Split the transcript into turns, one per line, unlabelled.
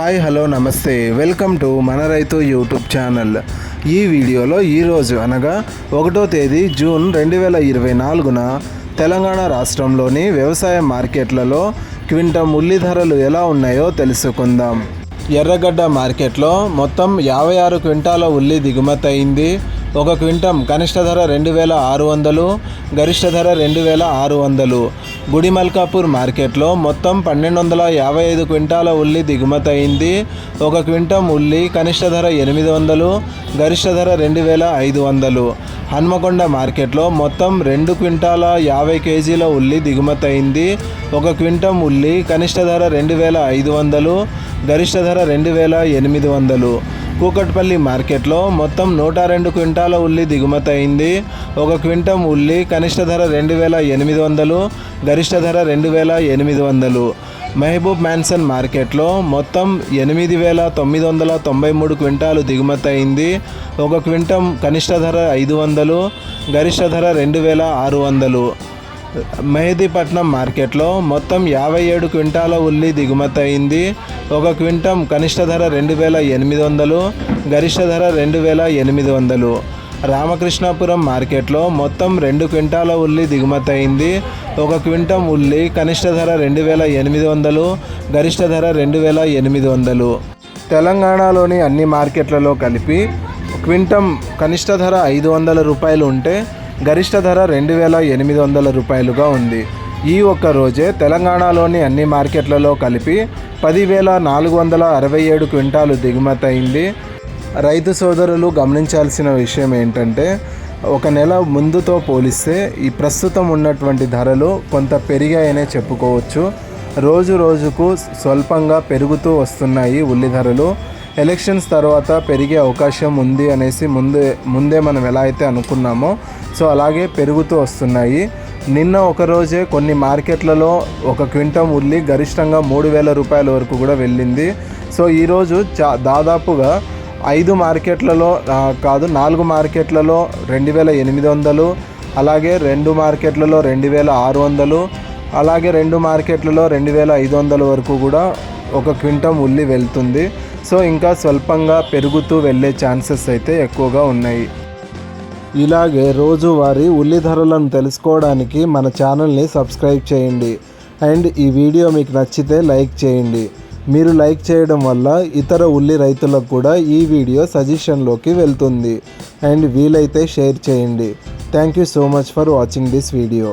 Hi hello నమస్తే. Welcome to మన రైతు యూట్యూబ్ ఛానల్. ఈ వీడియోలో ఈరోజు అనగా ఒకటో తేదీ జూన్ రెండు వేల ఇరవై నాలుగున తెలంగాణ రాష్ట్రంలోని వ్యవసాయ మార్కెట్లలో క్వింటం ఉల్లి ధరలు ఎలా ఉన్నాయో తెలుసుకుందాం. ఎర్రగడ్డ మార్కెట్లో మొత్తం యాభై ఆరు క్వింటాల ఉల్లి దిగుమతి అయింది ఒక క్వింటం కనిష్ట ధర రెండు వేల ఆరు వందలు గరిష్ట ధర రెండు వేల ఆరు వందలు. గుడిమల్కాపూర్ మార్కెట్లో మొత్తం పన్నెండు వందల యాభై ఐదు క్వింటాల ఉల్లి దిగుమతి అయింది. ఒక క్వింటం ఉల్లి కనిష్ట ధర ఎనిమిది వందలు గరిష్ట ధర రెండు వేల ఐదు వందలు. హన్మకొండ మార్కెట్లో మొత్తం రెండు క్వింటాల యాభై కేజీల ఉల్లి దిగుమతి అయింది. ఒక క్వింటం ఉల్లి కనిష్ట ధర రెండు వేల ఐదు వందలు గరిష్ట ధర రెండు వేల ఎనిమిది వందలు. కూకట్పల్లి మార్కెట్లో మొత్తం నూట రెండు క్వింటాల ఉల్లి దిగుమతి అయింది. ఒక క్వింటం ఉల్లి కనిష్ట ధర రెండు వేల ఎనిమిది వందలు గరిష్ట ధర రెండు వేల ఎనిమిది వందలు. మహబూబ్ మ్యాన్సన్ మార్కెట్లో మొత్తం ఎనిమిది వేల తొమ్మిది వందల తొంభై మూడు క్వింటాలు దిగుమతి అయింది. ఒక క్వింటం కనిష్ట ధర ఐదు వందలు గరిష్ట ధర రెండు వేల ఆరు వందలు. మెహదీపట్నం మార్కెట్లో మొత్తం యాభై ఏడు క్వింటాల ఉల్లి దిగుమతి అయింది. ఒక క్వింటం కనిష్ట ధర రెండు వేల ఎనిమిది వందలు గరిష్ట ధర రెండు వేల ఎనిమిది వందలు. రామకృష్ణాపురం మార్కెట్లో మొత్తం రెండు క్వింటాల ఉల్లి దిగుమతి అయింది. ఒక క్వింటం ఉల్లి కనిష్ట ధర రెండు వేల ఎనిమిది వందలు గరిష్ట ధర రెండు వేల ఎనిమిది వందలు. తెలంగాణలోని అన్ని మార్కెట్లలో కలిపి క్వింటం కనిష్ట ధర ఐదు వందల రూపాయలు ఉంటే గరిష్ట ధర రెండు వేల ఎనిమిది వందల రూపాయలుగా ఉంది. ఈ ఒక్క రోజే తెలంగాణలోని అన్ని మార్కెట్లలో కలిపి పదివేల నాలుగు వందల అరవై ఏడు క్వింటాలు దిగుమతి అయింది. రైతు సోదరులు గమనించాల్సిన విషయం ఏంటంటే ఒక నెల ముందుతో పోలిస్తే ఈ ప్రస్తుతం ఉన్నటువంటి ధరలు కొంత పెరిగాయనే చెప్పుకోవచ్చు. రోజు రోజుకు స్వల్పంగా పెరుగుతూ వస్తున్నాయి ఉల్లి ధరలు. ఎలక్షన్స్ తర్వాత పెరిగే అవకాశం ఉంది అనేసి ముందే ముందే మనం ఎలా అయితే అనుకున్నామో సో అలాగే పెరుగుతూ వస్తున్నాయి. నిన్న ఒక రోజే కొన్ని మార్కెట్లలో ఒక క్వింటం ఉల్లి గరిష్టంగా మూడు వేల రూపాయల వరకు కూడా వెళ్ళింది. సో ఈరోజు చా దాదాపుగా ఐదు మార్కెట్లలో కాదు నాలుగు మార్కెట్లలో రెండు వేల ఎనిమిది వందలు అలాగే రెండు మార్కెట్లలో రెండు వేల ఆరు వందలు అలాగే రెండు మార్కెట్లలో రెండు వేల ఐదు వందల వరకు కూడా ఒక క్వింటం ఉల్లి వెళ్తుంది. సో ఇంకా స్వల్పంగా పెరుగుతూ వెళ్ళే ఛాన్సెస్ అయితే ఎక్కువగా ఉన్నాయి. ఇలాగే రోజువారీ ఉల్లి ధరలను తెలుసుకోవడానికి మన ఛానల్ని సబ్స్క్రైబ్ చేయండి. అండ్ ఈ వీడియో మీకు నచ్చితే లైక్ చేయండి. మీరు లైక్ చేయడం వల్ల ఇతర ఉల్లి రైతులకు కూడా ఈ వీడియో సజెషన్లోకి వెళ్తుంది. అండ్ వీలైతే షేర్ చేయండి. Thank you so much for watching this video.